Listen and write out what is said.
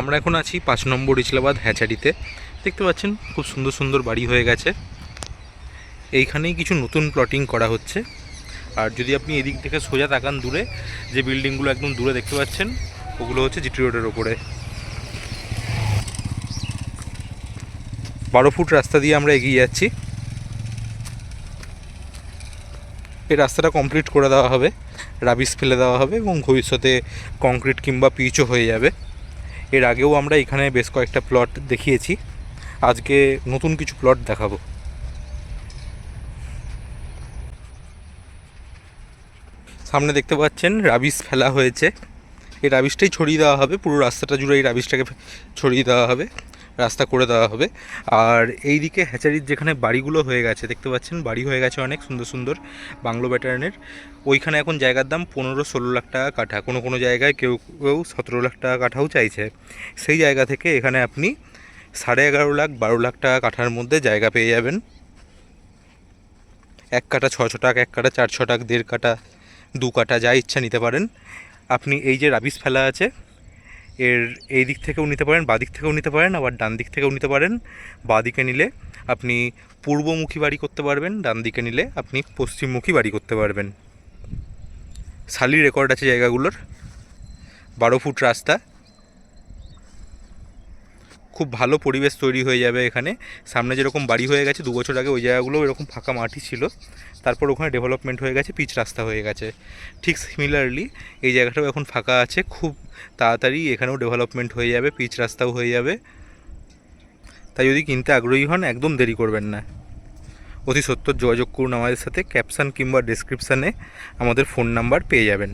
আমরা এখন আছি পাঁচ নম্বর ইসলাবাদ হ্যাচারিতে। দেখতে পাচ্ছেন, খুব সুন্দর সুন্দর বাড়ি হয়ে গেছে। এইখানেই কিছু নতুন প্লটিং করা হচ্ছে। আর যদি আপনি এদিক থেকে সোজা তাকান দূরে, যে বিল্ডিংগুলো একদম দূরে দেখতে পাচ্ছেন, ওগুলো হচ্ছে জিটি রোডের ওপরে। বারো ফুট রাস্তা দিয়ে আমরা এগিয়ে যাচ্ছি। এই রাস্তাটা কমপ্লিট করে দেওয়া হবে, রাবিশ ফেলে দেওয়া হবে এবং ভবিষ্যতে কংক্রিট কিংবা পিচও হয়ে যাবে। এর আগেও আমরা এখানে বেশ কয়েকটা প্লট দেখিয়েছি। আজকে নতুন কিছু প্লট দেখাবো। সামনে দেখতে পাচ্ছেন, রাবিশ ফেলা হয়েছে। এই রাবিশটাই ছড়িয়ে দেওয়া হবে, পুরো রাস্তাটা জুড়ে এই রাবিশটাকে ছড়িয়ে দেওয়া হবে। রাস্তা করে দেওয়া হবে। আর এই দিকে হ্যাচারির যেখানে বাড়িগুলো হয়ে গেছে, দেখতে পাচ্ছেন বাড়ি হয়ে গেছে অনেক সুন্দর সুন্দর বাংলো ব্যাটার্নের। ওইখানে এখন জায়গার দাম পনেরো ষোলো লাখ টাকা কাঠা। কোনো কোনো জায়গায় কেউ কেউ সতেরো লাখ টাকা কাঠাও চাইছে। সেই জায়গা থেকে এখানে আপনি সাড়ে এগারো লাখ, বারো লাখ টাকা কাঠার মধ্যে জায়গা পেয়ে যাবেন। এক কাটা ছশো টাকা, এক কাটা চারশো টাকা, দেড় কাটা দু কাটা যা ইচ্ছা নিতে পারেন। আপনি এই যে রাবিশ ফেলা আছে এর এই দিক থেকেও নিতে পারেন, বাঁ দিক থেকেও নিতে পারেন, আবার ডান দিক থেকেও নিতে পারেন। বাঁ দিকে নিলে আপনি পূর্বমুখী বাড়ি করতে পারবেন, ডান দিকে নিলে আপনি পশ্চিমমুখী বাড়ি করতে পারবেন। সালি রেকর্ড আছে জায়গাগুলোর। বারো ফুট রাস্তা। খুব ভালো পরিবেশ তৈরি হয়ে যাবে এখানে। সামনে যেরকম বাড়ি হয়ে গেছে, দু বছর আগে ওই জায়গাগুলো এরকম ফাঁকা মাটি ছিল। তারপর ওখানে ডেভেলপমেন্ট হয়ে গেছে পিচ রাস্তা হয়ে গেছে। ঠিক সিমিলারলি এই জায়গাটাও এখন ফাঁকা আছে, খুব তাড়াতাড়ি এখানেও ডেভেলপমেন্ট হয়ে যাবে পিচ রাস্তাও হয়ে যাবে। তাই যদি কিনতে আগ্রহী হন, একদম দেরি করবেন না। অতি সত্তর যোগাযোগ করুন আমাদের সাথে ক্যাপশন কিংবা ডেসক্রিপশানে আমাদের ফোন নাম্বার পেয়ে যাবেন।